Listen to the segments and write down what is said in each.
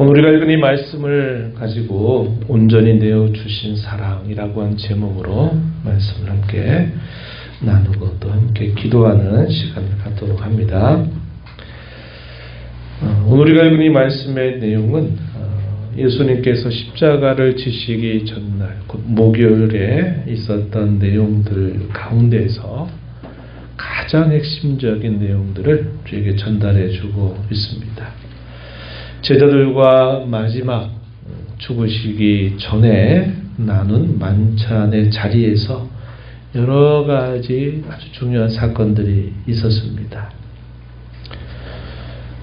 오늘 우리가 읽은 이 말씀을 가지고 온전히 내어 주신 사랑이라고 한 제목으로 말씀을 함께 나누고 또 함께 기도하는 시간을 갖도록 합니다. 어, 오늘 우리가 읽은 이 말씀의 내용은 어, 예수님께서 십자가를 지시기 전날 곧 목요일에 있었던 내용들 가운데에서 가장 핵심적인 내용들을 우리에게 전달해 주고 있습니다. 제자들과 마지막 죽으시기 전에 나눈 만찬의 자리에서 여러 가지 아주 중요한 사건들이 있었습니다.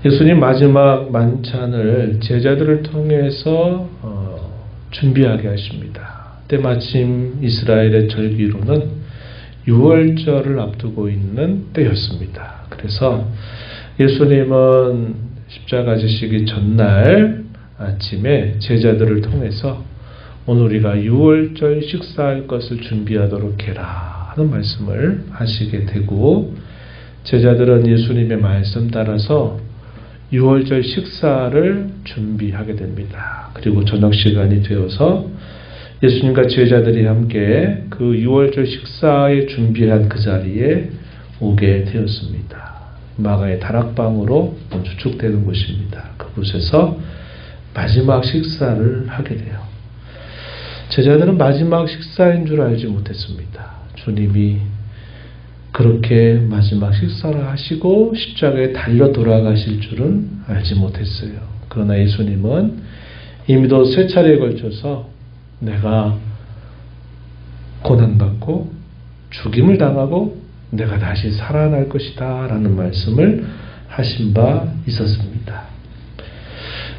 예수님 마지막 만찬을 제자들을 통해서 어, 준비하게 하십니다. 때마침 이스라엘의 절기로는 6월절을 앞두고 있는 때였습니다. 그래서 예수님은 십자가 지시기 전날 아침에 제자들을 통해서 오늘 우리가 6월절 식사할 것을 준비하도록 해라 하는 말씀을 하시게 되고 제자들은 예수님의 말씀 따라서 6월절 식사를 준비하게 됩니다. 그리고 저녁 시간이 되어서 예수님과 제자들이 함께 그 6월절 식사에 준비한 그 자리에 오게 되었습니다. 마가의 다락방으로 주축되는 곳입니다. 그곳에서 마지막 식사를 하게 돼요. 제자들은 마지막 식사인 줄 알지 못했습니다. 주님이 그렇게 마지막 식사를 하시고 십자가에 달려 돌아가실 줄은 알지 못했어요. 그러나 예수님은 이미도 세 차례에 걸쳐서 내가 고난받고 죽임을 당하고 내가 다시 살아날 것이다 라는 말씀을 하신 바 있었습니다.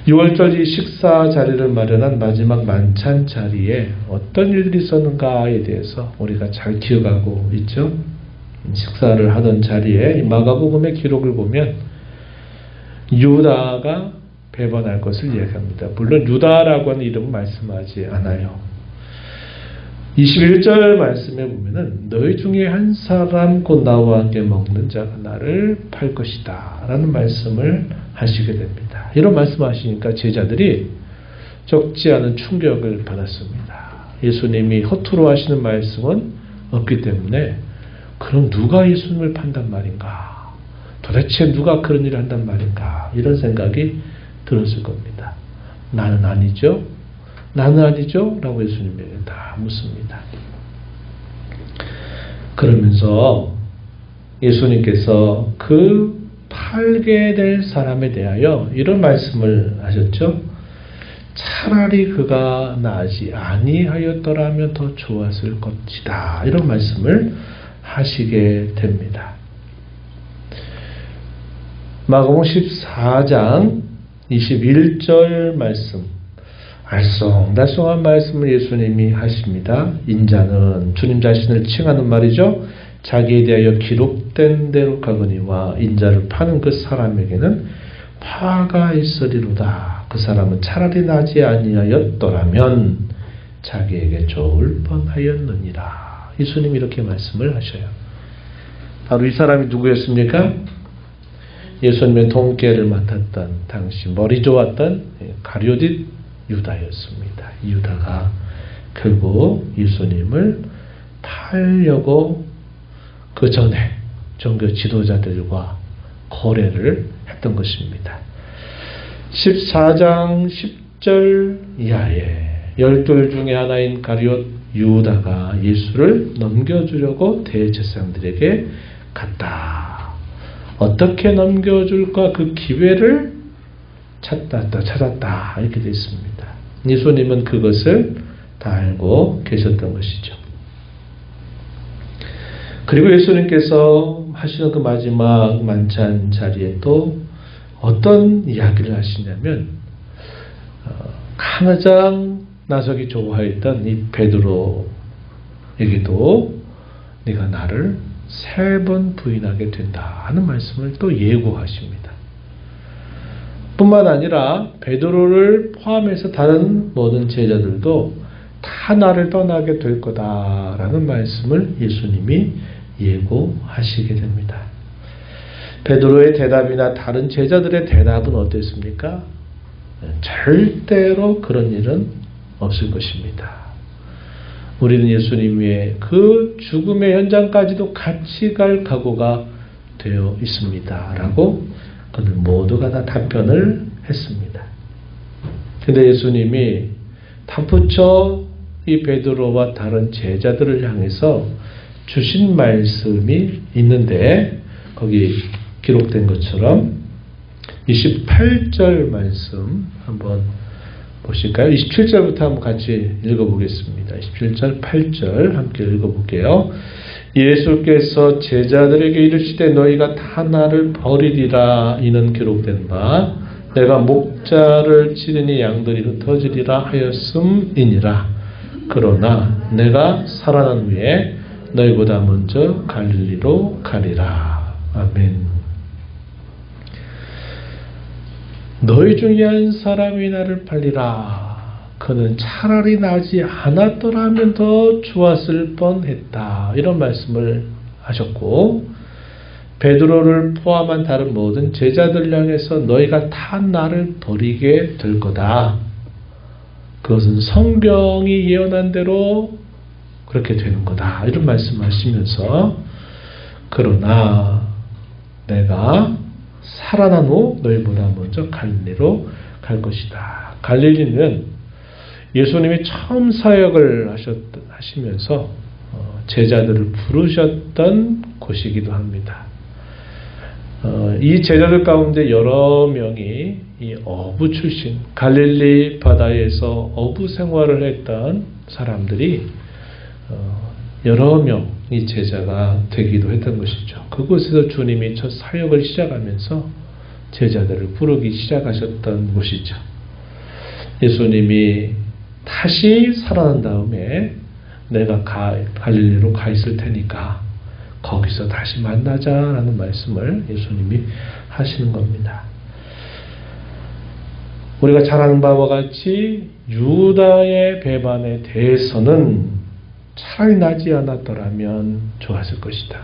6월절 이 식사 자리를 마련한 마지막 만찬 자리에 어떤 일들이 있었는가에 대해서 우리가 잘 기억하고 있죠. 식사를 하던 자리에 마가복음의 기록을 보면 유다가 배반할 것을 이야기합니다. 물론 유다라고 하는 이름은 말씀하지 않아요. 21절 말씀에 보면은 너희 중에 한 사람 곧 나와 함께 먹는 자가 나를 팔 것이다 라는 말씀을 하시게 됩니다. 이런 말씀하시니까 제자들이 적지 않은 충격을 받았습니다. 예수님이 허투루 하시는 말씀은 없기 때문에 그럼 누가 예수님을 판단 말인가? 도대체 누가 그런 일을 한단 말인가? 이런 생각이 들었을 겁니다. 나는 아니죠. 나는 아니죠? 라고 예수님에게 다 묻습니다. 그러면서 예수님께서 그 팔게 될 사람에 대하여 이런 말씀을 하셨죠. 차라리 그가 나지 아니하였더라면 더 좋았을 것이다. 이런 말씀을 하시게 됩니다. 마가복 14장 21절 말씀 알쏭달쏭한 말씀을 예수님이 하십니다. 인자는 주님 자신을 칭하는 말이죠. 자기에 대하여 기록된 대로 가거니와 인자를 파는 그 사람에게는 파가 있으리로다. 그 사람은 차라리 나지 아니하였더라면 자기에게 좋을 뻔하였느니라. 예수님이 이렇게 말씀을 하셔요. 바로 이 사람이 누구였습니까? 예수님의 동계를 맡았던 당시 머리 좋았던 가룟짓 유다였습니다. 유다가 결국 예수님을 팔려고 그 전에 종교 지도자들과 거래를 했던 것입니다. 14장 10절 이하에 열둘 중에 하나인 가리옷 유다가 예수를 넘겨주려고 대제사장들에게 갔다. 어떻게 넘겨줄까 그 기회를 찾았다, 찾았다 이렇게 되어 있습니다. 예수님은 그것을 다 알고 계셨던 것이죠. 그리고 예수님께서 하시는 그 마지막 만찬 자리에 또 어떤 이야기를 하시냐면 어, 가장 나서기 좋아했던 이 베드로에게도 네가 나를 세 번 부인하게 된다 하는 말씀을 또 예고하십니다. 뿐만 아니라 베드로를 포함해서 다른 모든 제자들도 다 나를 떠나게 될 거다라는 말씀을 예수님이 예고하시게 됩니다. 베드로의 대답이나 다른 제자들의 대답은 어땠습니까? 절대로 그런 일은 없을 것입니다. 우리는 예수님의 그 죽음의 현장까지도 같이 갈 각오가 되어 있습니다. 라고 모두가 다 답변을 했습니다. 근데 예수님이 탁붙여 이 베드로와 다른 제자들을 향해서 주신 말씀이 있는데 거기 기록된 것처럼 28절 말씀 한번 보실까요? 27절부터 한번 같이 읽어보겠습니다. 27절, 8절 함께 읽어볼게요. 예수께서 제자들에게 이르시되 너희가 다 나를 버리리라. 이는 기록된 바 내가 목자를 치르니 양들이 흩어지리라 하였음이니라. 그러나 내가 살아난 후에 너희보다 먼저 갈릴리로 가리라. 아멘. 너희 중에 한 사람이 나를 팔리라. 그는 차라리 나지 않았더라면 더 좋았을 뻔했다. 이런 말씀을 하셨고 베드로를 포함한 다른 모든 제자들 향해서 너희가 다 나를 버리게 될 거다. 그것은 성경이 예언한 대로 그렇게 되는 거다. 이런 말씀하시면서 그러나 내가 살아난 후 너희보다 먼저 갈릴리로 갈 것이다. 갈릴리는 예수님이 처음 사역을 하셨, 하시면서 어, 제자들을 부르셨던 곳이기도 합니다. 어, 이 제자들 가운데 여러 명이 이 어부 출신 갈릴리 바다에서 어부 생활을 했던 사람들이 어, 여러 명 이 제자가 되기도 했던 것이죠. 그곳에서 주님이 첫 사역을 시작하면서 제자들을 부르기 시작하셨던 곳이죠. 예수님이 다시 살아난 다음에 내가 가, 갈릴리로 가 있을 테니까 거기서 다시 만나자라는 말씀을 예수님이 하시는 겁니다. 우리가 잘 아는 바와 같이 유다의 배반에 대해서는 차라리 나지 않았더라면 좋았을 것이다.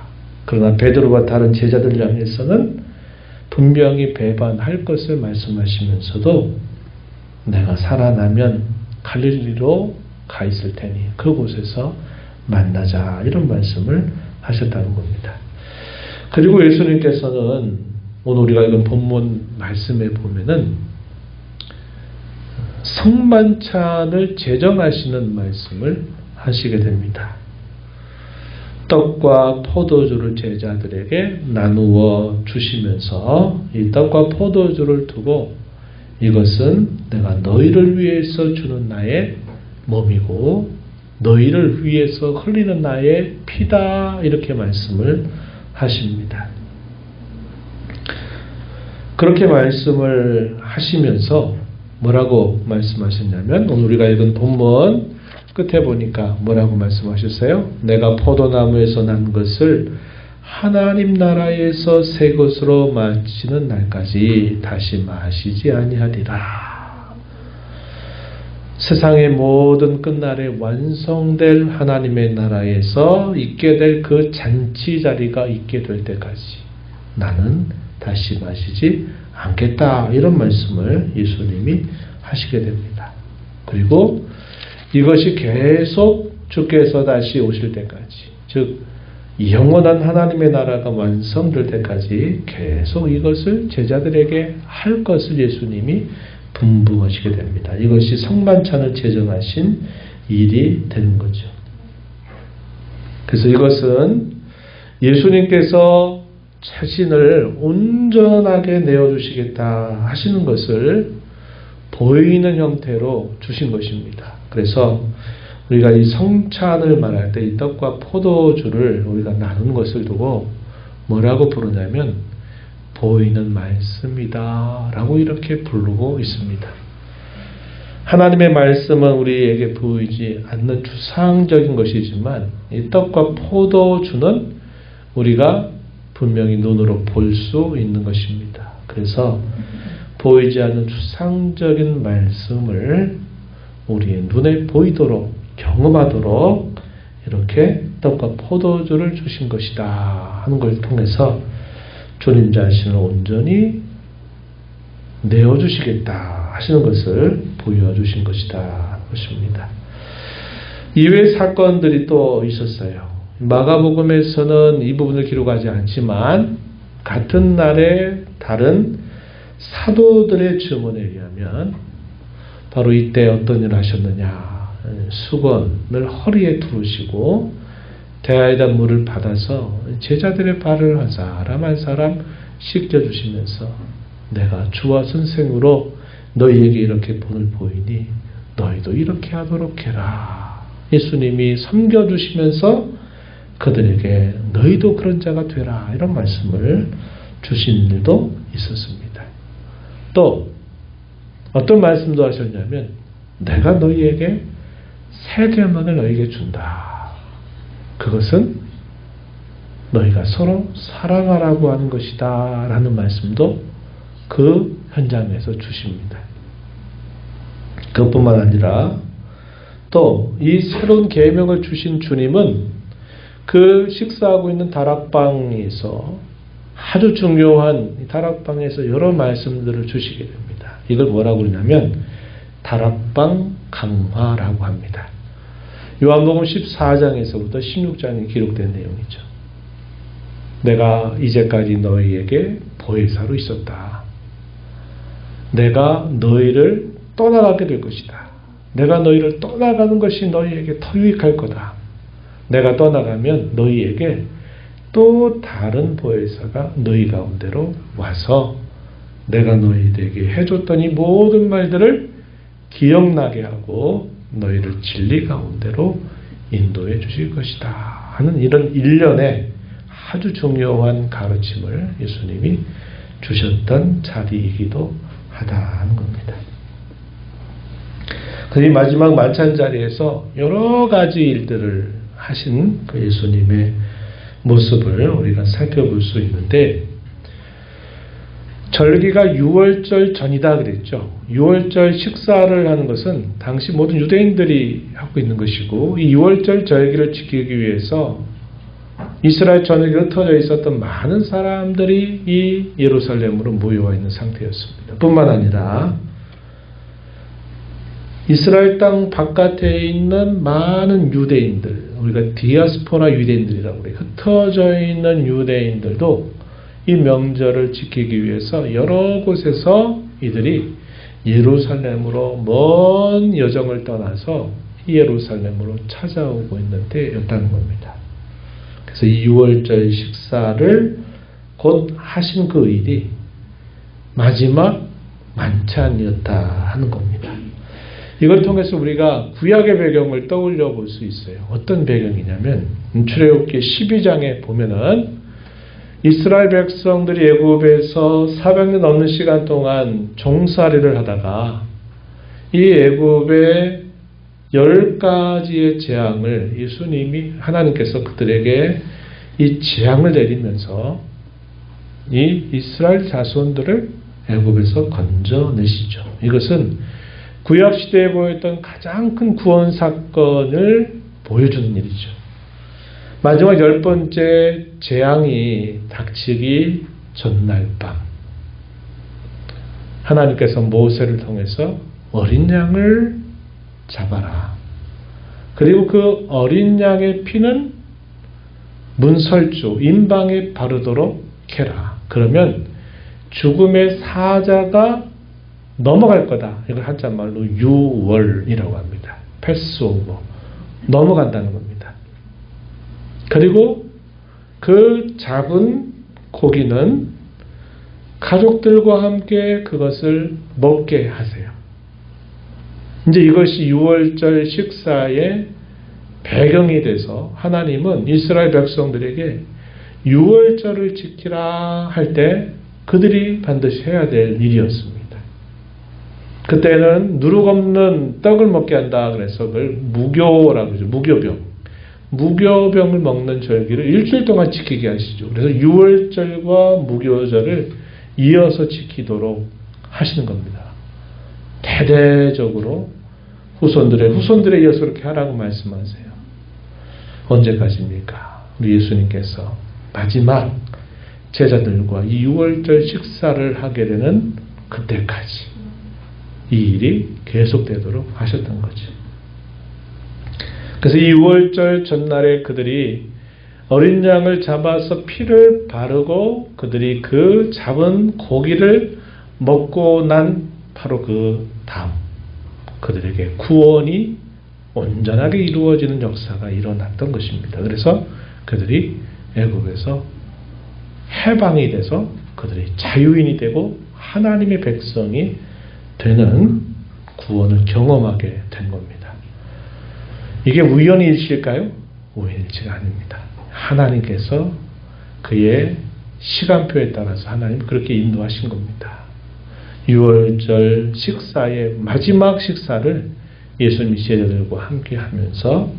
그러나 베드로와 다른 제자들 향해서는 분명히 배반할 것을 말씀하시면서도 내가 살아나면 갈릴리로 가 있을 테니 그곳에서 만나자 이런 말씀을 하셨다는 겁니다. 그리고 예수님께서는 오늘 우리가 읽은 본문 말씀에 보면은 성만찬을 제정하시는 말씀을 하시게 됩니다. 떡과 포도주를 제자들에게 나누어 주시면서 이 떡과 포도주를 두고 이것은 내가 너희를 위해서 주는 나의 몸이고 너희를 위해서 흘리는 나의 피다 이렇게 말씀을 하십니다. 그렇게 말씀을 하시면서 뭐라고 말씀하셨냐면 오늘 우리가 읽은 본문 끝에 보니까 뭐라고 말씀하셨어요? 내가 포도나무에서 난 것을 하나님 나라에서 새 것으로 마치는 날까지 다시 마시지 아니하리라. 세상의 모든 끝날에 완성될 하나님의 나라에서 있게 될 그 잔치 자리가 있게 될 때까지 나는 다시 마시지 않겠다. 이런 말씀을 예수님이 하시게 됩니다. 그리고 이것이 계속 주께서 다시 오실 때까지, 즉, 영원한 하나님의 나라가 완성될 때까지 계속 이것을 제자들에게 할 것을 예수님이 분부하시게 됩니다. 이것이 성만찬을 제정하신 일이 되는 거죠. 그래서 이것은 예수님께서 자신을 온전하게 내어주시겠다 하시는 것을 보이는 형태로 주신 것입니다. 그래서 우리가 이 성찬을 말할 때 이 떡과 포도주를 우리가 나눈 것을 두고 뭐라고 부르냐면 보이는 말씀이다 라고 이렇게 부르고 있습니다. 하나님의 말씀은 우리에게 보이지 않는 추상적인 것이지만 이 떡과 포도주는 우리가 분명히 눈으로 볼 수 있는 것입니다. 그래서 보이지 않는 추상적인 말씀을 우리의 눈에 보이도록 경험하도록 이렇게 떡과 포도주를 주신 것이다 하는 걸 통해서 주님 자신을 온전히 내어주시겠다 하시는 것을 보여주신 것이다. 것입니다. 이외의 사건들이 또 있었어요. 마가복음에서는 이 부분을 기록하지 않지만 같은 날에 다른 사도들의 주문에 의하면 바로 이때 어떤 일을 하셨느냐. 수건을 허리에 두르시고 대야에다 물을 받아서 제자들의 발을 한 사람 한 사람 씻겨주시면서 내가 주와 선생으로 너희에게 이렇게 본을 보이니 너희도 이렇게 하도록 해라. 예수님이 섬겨주시면서 그들에게 너희도 그런 자가 되라. 이런 말씀을 주신 일도 있었습니다. 또 어떤 말씀도 하셨냐면 내가 너희에게 새 계명을 너희에게 준다. 그것은 너희가 서로 사랑하라고 하는 것이다. 라는 말씀도 그 현장에서 주십니다. 그것뿐만 아니라 또 이 새로운 계명을 주신 주님은 그 식사하고 있는 다락방에서 아주 중요한 다락방에서 여러 말씀들을 주시게 됩니다. 이걸 뭐라고 그러냐면 다락방 강화라고 합니다. 요한복음 14장에서부터 16장에 기록된 내용이죠. 내가 이제까지 너희에게 보혜사로 있었다. 내가 너희를 떠나가게 될 것이다. 내가 너희를 떠나가는 것이 너희에게 더 유익할 거다. 내가 떠나가면 너희에게 또 다른 보혜사가 너희 가운데로 와서 내가 너희에게 해줬던 이 모든 말들을 기억나게 하고 너희를 진리 가운데로 인도해 주실 것이다 하는 이런 일련의 아주 중요한 가르침을 예수님이 주셨던 자리이기도 하다는 겁니다. 그 마지막 만찬 자리에서 여러 가지 일들을 하신 그 예수님의 모습을 우리가 살펴볼 수 있는데 절기가 6월절 전이다 그랬죠. 6월절 식사를 하는 것은 당시 모든 유대인들이 하고 있는 것이고 이 6월절 절기를 지키기 위해서 이스라엘 전역에 흩어져 있었던 많은 사람들이 이 예루살렘으로 모여와 있는 상태였습니다. 뿐만 아니라 이스라엘 땅 바깥에 있는 많은 유대인들, 우리가 디아스포라 유대인들이라고 그래요. 흩어져 있는 유대인들도 이 명절을 지키기 위해서 여러 곳에서 이들이 예루살렘으로 먼 여정을 떠나서 예루살렘으로 찾아오고 있는 때였다는 겁니다. 그래서 이 6월절 식사를 곧 하신 그 일이 마지막 만찬이었다 하는 겁니다. 이걸 통해서 우리가 구약의 배경을 떠올려 볼 수 있어요. 어떤 배경이냐면 출애굽기 12장에 보면은 이스라엘 백성들이 애굽에서 400년 넘는 시간 동안 종살이를 하다가 이 애굽의 열 가지의 재앙을 예수님이 하나님께서 그들에게 이 재앙을 내리면서 이 이스라엘 자손들을 애굽에서 건져내시죠. 이것은 구약 시대에 보였던 가장 큰 구원 사건을 보여주는 일이죠. 마지막 열 번째 재앙이 닥치기 전날 밤 하나님께서 모세를 통해서 어린 양을 잡아라. 그리고 그 어린 양의 피는 문설주, 인방에 바르도록 해라. 그러면 죽음의 사자가 넘어갈 거다. 이걸 한자말로 유월이라고 합니다. 패스오버. 넘어간다는 겁니다. 그리고 그 잡은 고기는 가족들과 함께 그것을 먹게 하세요. 이제 이것이 6월절 식사의 배경이 돼서 하나님은 이스라엘 백성들에게 6월절을 지키라 할 때 그들이 반드시 해야 될 일이었습니다. 그때는 누룩 없는 떡을 먹게 한다 그래서 그걸 무교라고 그러죠. 무교병. 무교병을 먹는 절기를 일주일 동안 지키게 하시죠. 그래서 6월절과 무교절을 이어서 지키도록 하시는 겁니다. 대대적으로 후손들의 후손들에 이어서 그렇게 하라고 말씀하세요. 언제까지입니까? 우리 예수님께서 마지막 제자들과 이 6월절 식사를 하게 되는 그때까지 이 일이 계속되도록 하셨던 거죠. 그래서 2월절 전날에 그들이 어린 양을 잡아서 피를 바르고 그들이 그 잡은 고기를 먹고 난 바로 그 다음 그들에게 구원이 온전하게 이루어지는 역사가 일어났던 것입니다. 그래서 그들이 애국에서 해방이 돼서 그들이 자유인이 되고 하나님의 백성이 되는 구원을 경험하게 된 겁니다. 이게 우연히 일실까요? 우연일치가 아닙니다. 하나님께서 그의 시간표에 따라서 하나님 그렇게 인도하신 겁니다. 6월절 식사의 마지막 식사를 예수님이 제자들과 함께 하면서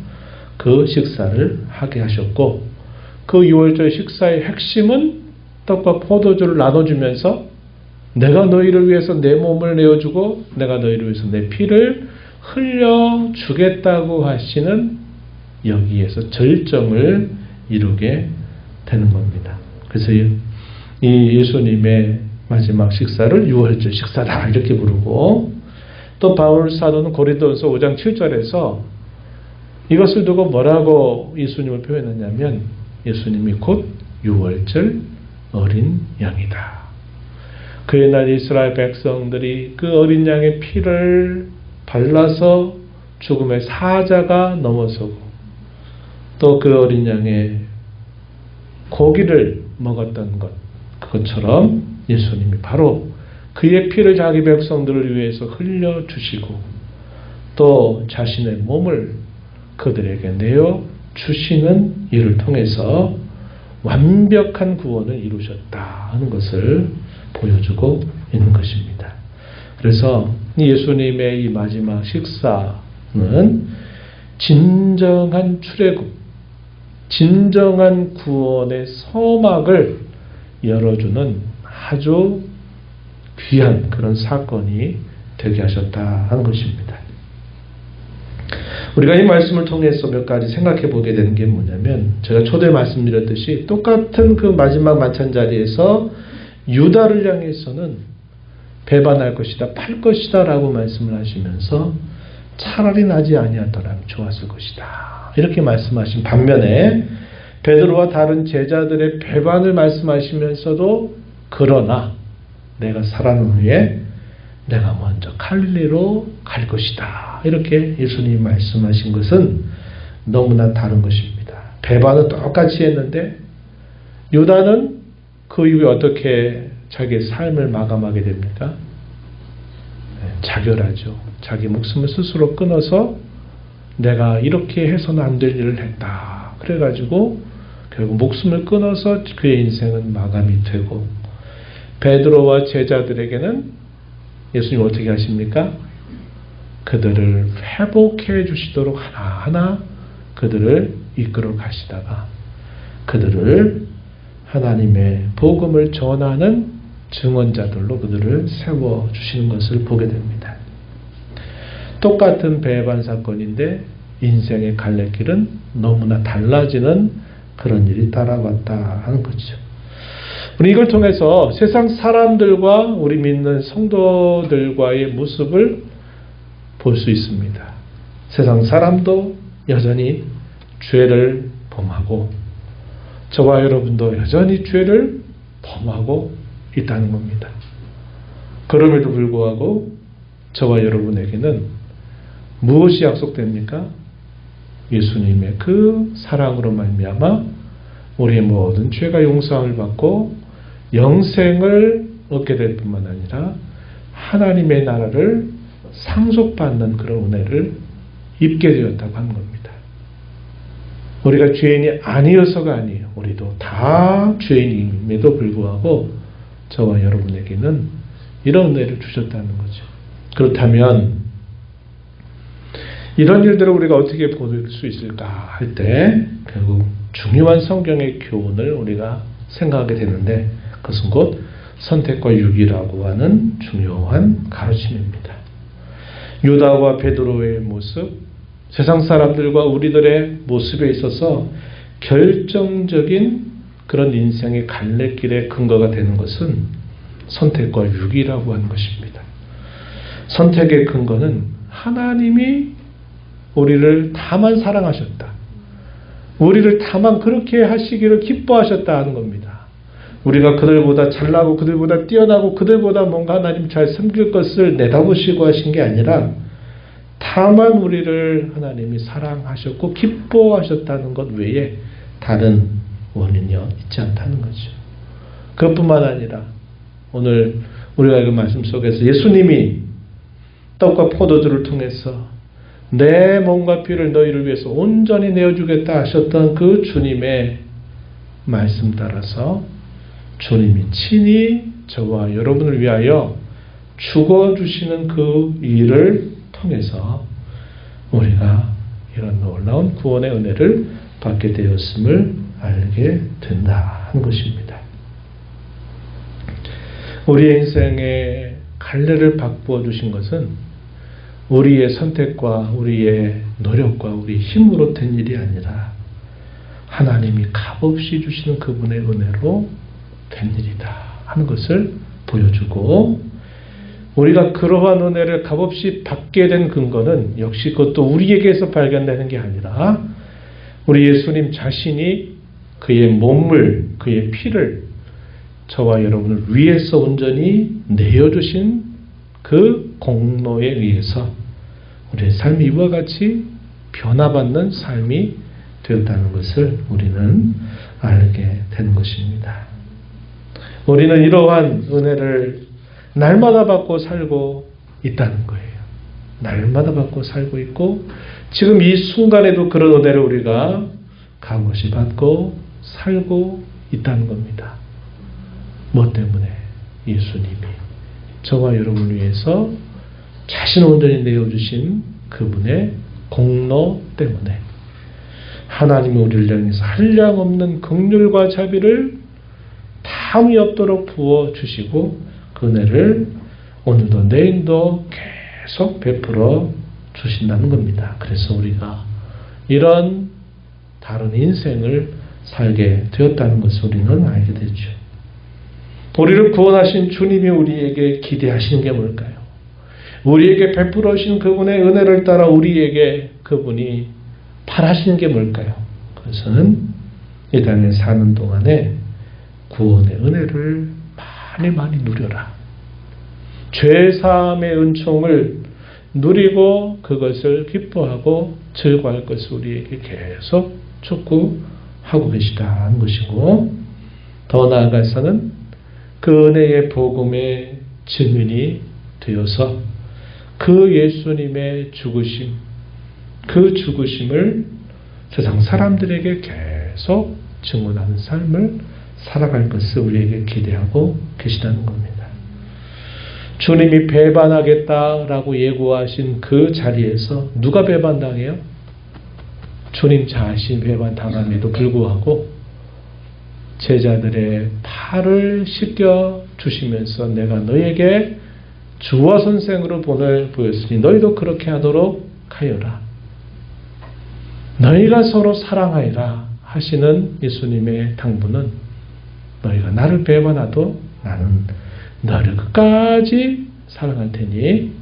그 식사를 하게 하셨고 그 6월절 식사의 핵심은 떡과 포도주를 나눠주면서 내가 너희를 위해서 내 몸을 내어주고 내가 너희를 위해서 내 피를 흘려 주겠다고 하시는 여기에서 절정을 이루게 되는 겁니다. 그래서 이 예수님의 마지막 식사를 6월절 식사다 이렇게 부르고 또 바울 사도는 고린도서 5장 7절에서 이것을 두고 뭐라고 예수님을 표현했냐면 예수님이 곧 6월절 어린 양이다. 그의 날 이스라엘 백성들이 그 어린 양의 피를 발라서 죽음의 사자가 넘어서고 또 그 어린 양의 고기를 먹었던 것 그것처럼 예수님이 바로 그의 피를 자기 백성들을 위해서 흘려 주시고 또 자신의 몸을 그들에게 내어 주시는 일을 통해서 완벽한 구원을 이루셨다 하는 것을 보여주고 있는 것입니다. 그래서 예수님의 이 마지막 식사는 진정한 출애굽, 진정한 구원의 서막을 열어주는 아주 귀한 그런 사건이 되게 하셨다 하는 것입니다. 우리가 이 말씀을 통해서 몇 가지 생각해 보게 되는 게 뭐냐면 제가 초대 말씀드렸듯이 똑같은 그 마지막 만찬 자리에서 유다를 향해서는 배반할 것이다, 팔 것이다 라고 말씀을 하시면서 차라리 나지 아니하더라면 좋았을 것이다. 이렇게 말씀하신 반면에 베드로와 다른 제자들의 배반을 말씀하시면서도 그러나 내가 살아난 후에 내가 먼저 갈릴리로 갈 것이다. 이렇게 예수님이 말씀하신 것은 너무나 다른 것입니다. 배반은 똑같이 했는데 유다는 그 이후에 어떻게 자기의 삶을 마감하게 됩니까? 네, 자결하죠. 자기 목숨을 스스로 끊어서 내가 이렇게 해서는 안 될 일을 했다. 그래가지고 결국 목숨을 끊어서 그의 인생은 마감이 되고 베드로와 제자들에게는 예수님 어떻게 하십니까? 그들을 회복해 주시도록 하나하나 그들을 이끌어 가시다가 그들을 하나님의 복음을 전하는 증언자들로 그들을 세워 주시는 것을 보게 됩니다. 똑같은 배반 사건인데 인생의 갈래길은 너무나 달라지는 그런 일이 따라왔다 하는 거죠. 우리 이걸 통해서 세상 사람들과 우리 믿는 성도들과의 모습을 볼 수 있습니다. 세상 사람도 여전히 죄를 범하고 저와 여러분도 여전히 죄를 범하고 있다는 겁니다. 그럼에도 불구하고 저와 여러분에게는 무엇이 약속됩니까? 예수님의 그 사랑으로 말미암아 우리의 모든 죄가 용서함을 받고 영생을 얻게 될 뿐만 아니라 하나님의 나라를 상속받는 그런 은혜를 입게 되었다고 하는 겁니다. 우리가 죄인이 아니어서가 아니에요. 우리도 다 죄인임에도 불구하고 저와 여러분에게는 이런 은혜를 주셨다는 거죠. 그렇다면 이런 일들을 우리가 어떻게 볼수 있을까 할 때 결국 중요한 성경의 교훈을 우리가 생각하게 되는데 그것은 곧 선택과 유기라고 하는 중요한 가르침입니다. 유다와 베드로의 모습, 세상 사람들과 우리들의 모습에 있어서 결정적인 그런 인생의 갈래길의 근거가 되는 것은 선택과 유기라고 하는 것입니다. 선택의 근거는 하나님이 우리를 다만 사랑하셨다. 우리를 다만 그렇게 하시기를 기뻐하셨다 하는 겁니다. 우리가 그들보다 잘나고 그들보다 뛰어나고 그들보다 뭔가 하나님 잘 섬길 것을 내다보시고 하신 게 아니라 다만 우리를 하나님이 사랑하셨고 기뻐하셨다는 것 외에 다른 원인이 있지 않다는 거죠. 그것뿐만 아니라 오늘 우리가 그 말씀 속에서 예수님이 떡과 포도주를 통해서 내 몸과 피를 너희를 위해서 온전히 내어주겠다 하셨던 그 주님의 말씀 따라서 주님이 친히 저와 여러분을 위하여 죽어주시는 그 일을 통해서 우리가 이런 놀라운 구원의 은혜를 받게 되었음을 알게 된다 하는 것입니다. 우리의 인생에 갈래를 바꾸어 주신 것은 우리의 선택과 우리의 노력과 우리 힘으로 된 일이 아니라 하나님이 값없이 주시는 그분의 은혜로 된 일이다 하는 것을 보여주고 우리가 그러한 은혜를 값없이 받게 된 근거는 역시 그것도 우리에게서 발견되는 게 아니라 우리 예수님 자신이 그의 몸을 그의 피를 저와 여러분을 위해서 온전히 내어주신 그 공로에 의해서 우리의 삶이 이와 같이 변화받는 삶이 되었다는 것을 우리는 알게 된 것입니다. 우리는 이러한 은혜를 날마다 받고 살고 있다는 거예요. 날마다 받고 살고 있고 지금 이 순간에도 그런 은혜를 우리가 값없이 받고 살고 있다는 겁니다. 뭐 때문에? 예수님이 저와 여러분을 위해서 자신을 온전히 내어주신 그분의 공로 때문에 하나님이 우리를 향해서 한량 없는 긍휼과 자비를 다음이 없도록 부어 주시고 그 은혜를 오늘도 내일도 계속 베풀어 주신다는 겁니다. 그래서 우리가 이런 다른 인생을 살게 되었다는 것을 우리는 알게 되죠. 우리를 구원하신 주님이 우리에게 기대하시는 게 뭘까요? 우리에게 베풀어 주신 그분의 은혜를 따라 우리에게 그분이 바라시는 게 뭘까요? 그것은 이 땅에 사는 동안에 구원의 은혜를 많이 많이 누려라. 죄사함의 은총을 누리고 그것을 기뻐하고 즐거워할 것을 우리에게 계속 촉구 하고 계시다는 것이고 더 나아가서는 그 은혜의 복음의 증인이 되어서 그 예수님의 죽으심, 그 죽으심을 세상 사람들에게 계속 증언하는 삶을 살아갈 것을 우리에게 기대하고 계시다는 겁니다. 주님이 배반하겠다라고 예고하신 그 자리에서 누가 배반당해요? 주님 자신 배반당함에도 불구하고 제자들의 팔을 씻겨 주시면서 내가 너에게 주와 선생으로 본을 보였으니 너희도 그렇게 하도록 하여라. 너희가 서로 사랑하여라 하시는 예수님의 당부는 너희가 나를 배반하도 나는 너를 끝까지 사랑할 테니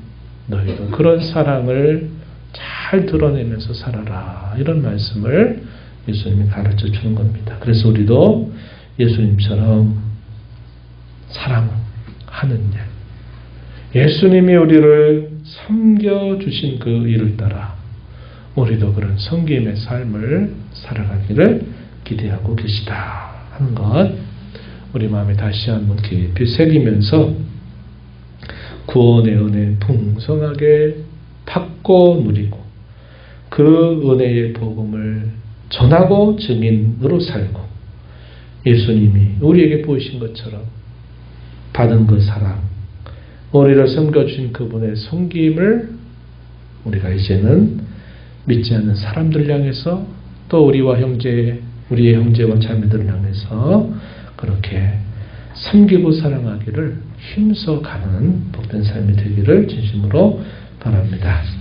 너희도 그런 사랑을 잘 드러내면서 살아라. 이런 말씀을 예수님이 가르쳐 주는 겁니다. 그래서 우리도 예수님처럼 사랑하는 일. 예수님이 우리를 섬겨주신 그 일을 따라 우리도 그런 섬김의 삶을 살아가기를 기대하고 계시다 하는 것 우리 마음에 다시 한번 깊이 새기면서 구원의 은혜 풍성하게 받고 누리고 그 은혜의 복음을 전하고 증인으로 살고 예수님이 우리에게 보이신 것처럼 받은 그 사랑, 우리를 섬겨주신 그분의 섬김을 우리가 이제는 믿지 않는 사람들 향해서 또 우리와 형제, 우리의 형제와 자매들을 향해서 그렇게 섬기고 사랑하기를 힘써 가는 복된 삶이 되기를 진심으로 바랍니다.